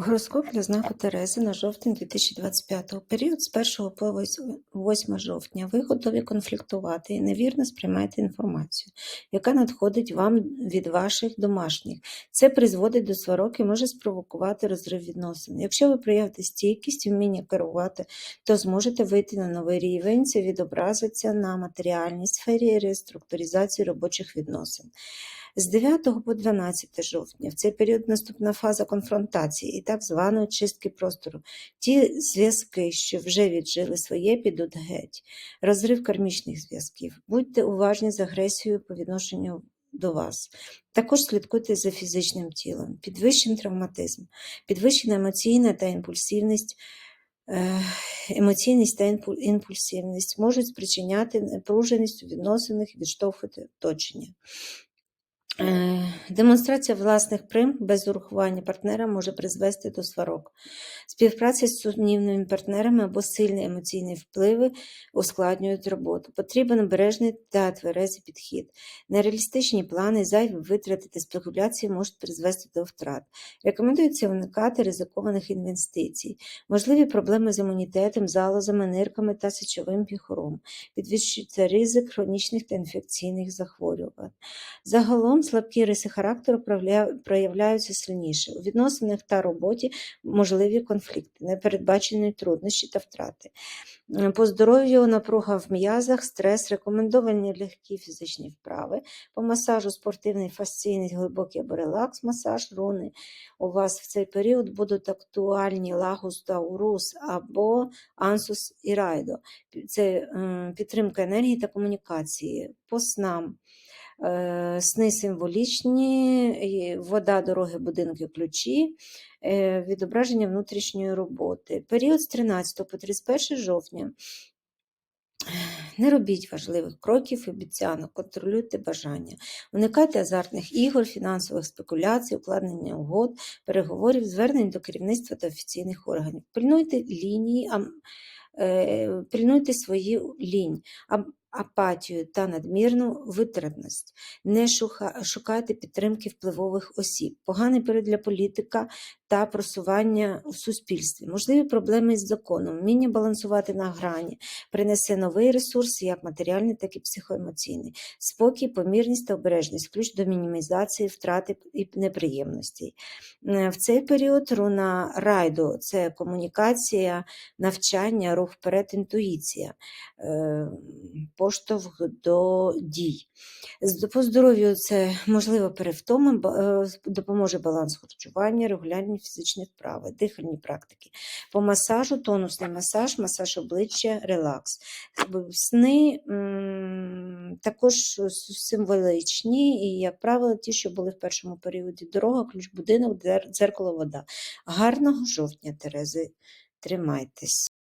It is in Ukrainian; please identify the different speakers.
Speaker 1: Гороскоп для знаку Терези на жовтень 2025 період з 1 по 8 жовтня. Ви готові конфліктувати і невірно сприймаєте інформацію, яка надходить вам від ваших домашніх. Це призводить до сварок і може спровокувати розрив відносин. Якщо ви проявите стійкість і вміння керувати, то зможете вийти на новий рівень. Це відобразиться на матеріальній сфері реструктуризації робочих відносин. З 9 по 12 жовтня в цей період наступна фаза конфронтації і так званої чистки простору. Ті зв'язки, що вже віджили своє, підуть геть. Розрив кармічних зв'язків. Будьте уважні з агресією по відношенню до вас. Також слідкуйте за фізичним тілом, підвищений травматизм, підвищена емоційна та імпульсивність. е, Емоційність та імпульсивність можуть спричиняти напруженість у відносинах відштовхувати оточення. Демонстрація власних прим без урахування партнера може призвести до сварок. Співпраця з сумнівними партнерами або сильні емоційні впливи ускладнюють роботу. Потрібен обережний та тверезий підхід. Нереалістичні плани, зайві витрати та спекуляції можуть призвести до втрат. Рекомендується уникати ризикованих інвестицій, можливі проблеми з імунітетом, залозами, нирками та сечовим піхором, підвищується ризик хронічних та інфекційних захворювань. Загалом слабкі риси характеру проявляються сильніше. У відносинах та роботі можливі конфлікти, непередбачені труднощі та втрати. По здоров'ю напруга в м'язах, стрес, рекомендовані легкі фізичні вправи. По масажу спортивний, фасційний, глибокий або релакс, масаж, руни. У вас в цей період будуть актуальні лагус та урус або ансус і райдо. Це підтримка енергії та комунікації. По снам. Е, Сни символічні, вода, дороги, будинки, ключі, е, відображення внутрішньої роботи. Період з 13 по 31 жовтня. Не робіть важливих кроків обіцянок, контролюйте бажання. Уникайте азартних ігор, фінансових спекуляцій, укладення угод, переговорів, звернень до керівництва та офіційних органів. Пильнуйте лінії, ам- е, пильнуйте лінь, апатію та надмірну витратність. Не шукайте підтримки впливових осіб. Поганий період для політика та просування в суспільстві. Можливі проблеми із законом, вміння балансувати на грані, принесе новий ресурс, як матеріальний, так і психоемоційний. Спокій, помірність та обережність, ключ до мінімізації втрати і неприємностей. В цей період руна райду це комунікація, навчання, рух вперед, інтуїція, е, поштовх до дій. По здоров'ю це можливо перевтома, е, допоможе баланс харчування, регулярні фізичні вправи, дихальні практики. По масажу, тонусний масаж, масаж обличчя, релакс. Сни також символічні, і, як правило, ті, що були в першому періоді. Дорога, ключ, будинок, дзеркало, вода. Гарного жовтня, Терези, тримайтесь.